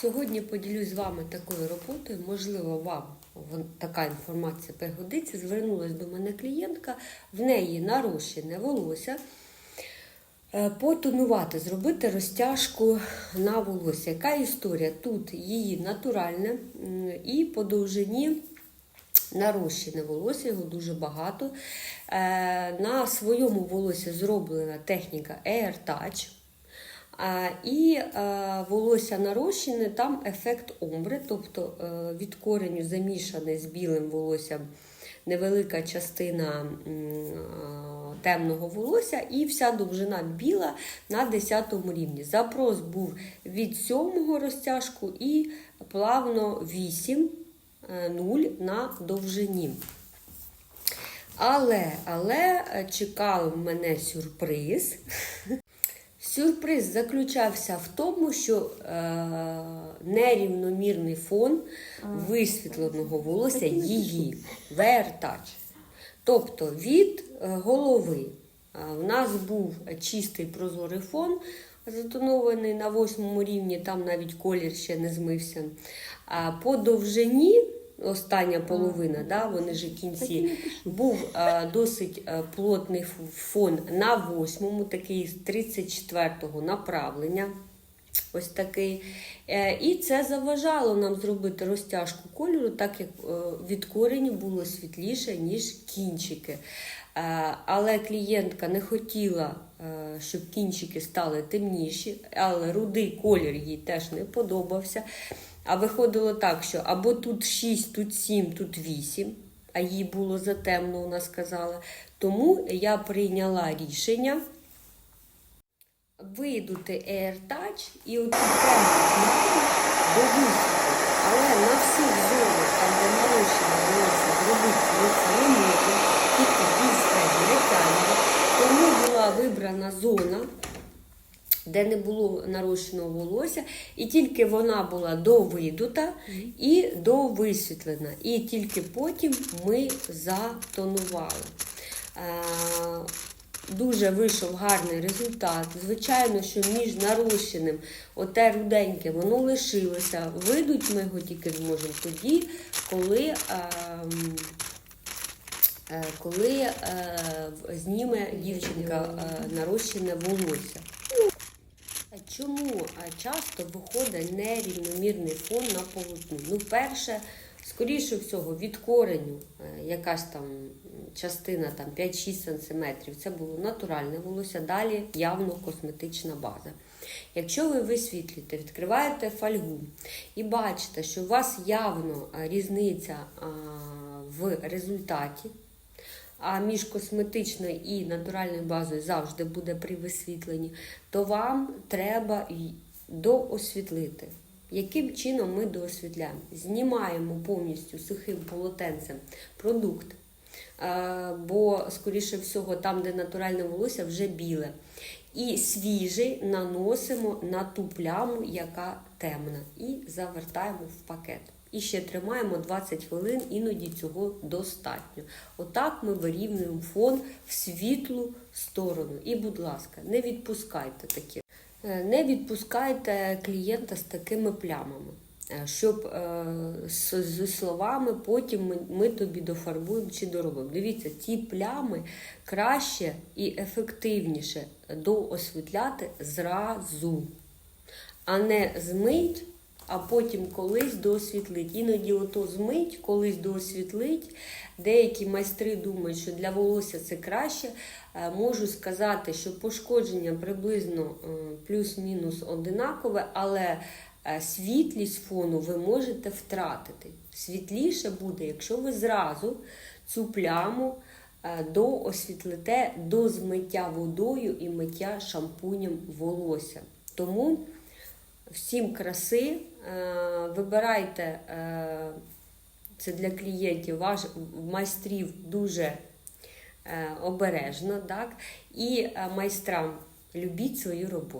Сьогодні поділюсь з вами такою роботою. Можливо, вам така інформація пригодиться. Звернулася до мене клієнтка, в неї нарощене волосся. Е, Потонувати, зробити розтяжку на волосся. Яка історія? Тут її натуральне і по довжині нарощене волосся, його дуже багато. Е, На своєму волосі зроблена техніка Air Touch. І е, волосся нарощене, там ефект омбри, тобто е, від кореню замішане з білим волоссям невелика частина е, темного волосся, і вся довжина біла на 10 рівні. Запрос був від 7 розтяжку і плавно 8 е, 0 на довжині. Але, але е, чекав мене сюрприз. Сюрприз заключався в тому, що е, нерівномірний фон висвітленого волосся її вертач. Тобто від е, голови е, в нас був чистий прозорий фон, затонований на восьмому рівні, там навіть колір ще не змився. А по довжині, остання половина, да, вони ж кінці, був е, досить е, плотний фон на восьмому, такий з 34-го направлення. Ось такий. Е, І це заважало нам зробити розтяжку кольору, так як від кореню було світліше, ніж кінчики. Але клієнтка не хотіла, щоб кінчики стали темніші, але рудий колір їй теж не подобався. А виходило так, що або тут 6, тут 7, тут 8, а їй було затемно, вона сказала. Тому я прийняла рішення видути AirTouch і отут прямо до висвіту. Але на всіх зонах, там де нарощено волосся, зробити ми це не можемо, тільки дійсно не тягне. Тому була вибрана зона, де не було нарощеного волосся, і тільки вона була довидута і довисвітлена. І тільки потім ми затонували. Е, Дуже вийшов гарний результат. Звичайно, що між нарощеним оте руденьке воно лишилося. Видуть ми його тільки зможемо тоді, коли, ем, е, коли е, зніме дівчинка нарощене волосся. Чому е, часто виходить нерівномірний фон на полотну? Ну, перше, скоріше всього, від кореню е, якась там частина там 5-6 см, це було натуральне волосся, далі явно косметична база. Якщо ви висвітлюєте, відкриваєте фольгу і бачите, що у вас явно е, різниця в результаті, а між косметичною і натуральною базою завжди буде при висвітленні, то вам треба доосвітлити. Яким чином ми доосвітляємо? Знімаємо повністю сухим полотенцем продукт, бо, скоріше всього, там, де натуральне волосся, вже біле. І свіжий наносимо на ту пляму, яка темна, і завертаємо в пакет. І ще тримаємо 20 хвилин, іноді цього достатньо. Отак ми вирівнюємо фон в світлу сторону. І, будь ласка, не відпускайте такі. Е, Не відпускайте клієнта з такими плямами, е, щоб е, зі словами потім ми, тобі дофарбуємо чи доробимо. Дивіться, ці плями краще і ефективніше доосвітляти зразу, а не змить, а потім колись доосвітлить. Іноді ото змить, колись доосвітлить. Деякі майстри думають, що для волосся це краще. Е, Можу сказати, що пошкодження приблизно е, плюс-мінус одинакове, але е, світлість фону ви можете втратити. Світліше буде, якщо ви зразу цю пляму е, доосвітлите до змиття водою і миття шампунем волосся. Тому всім краси, е, вибирайте е, це для клієнтів, ваш майстрів дуже е, обережно, так? І е, майстрам любіть свою роботу.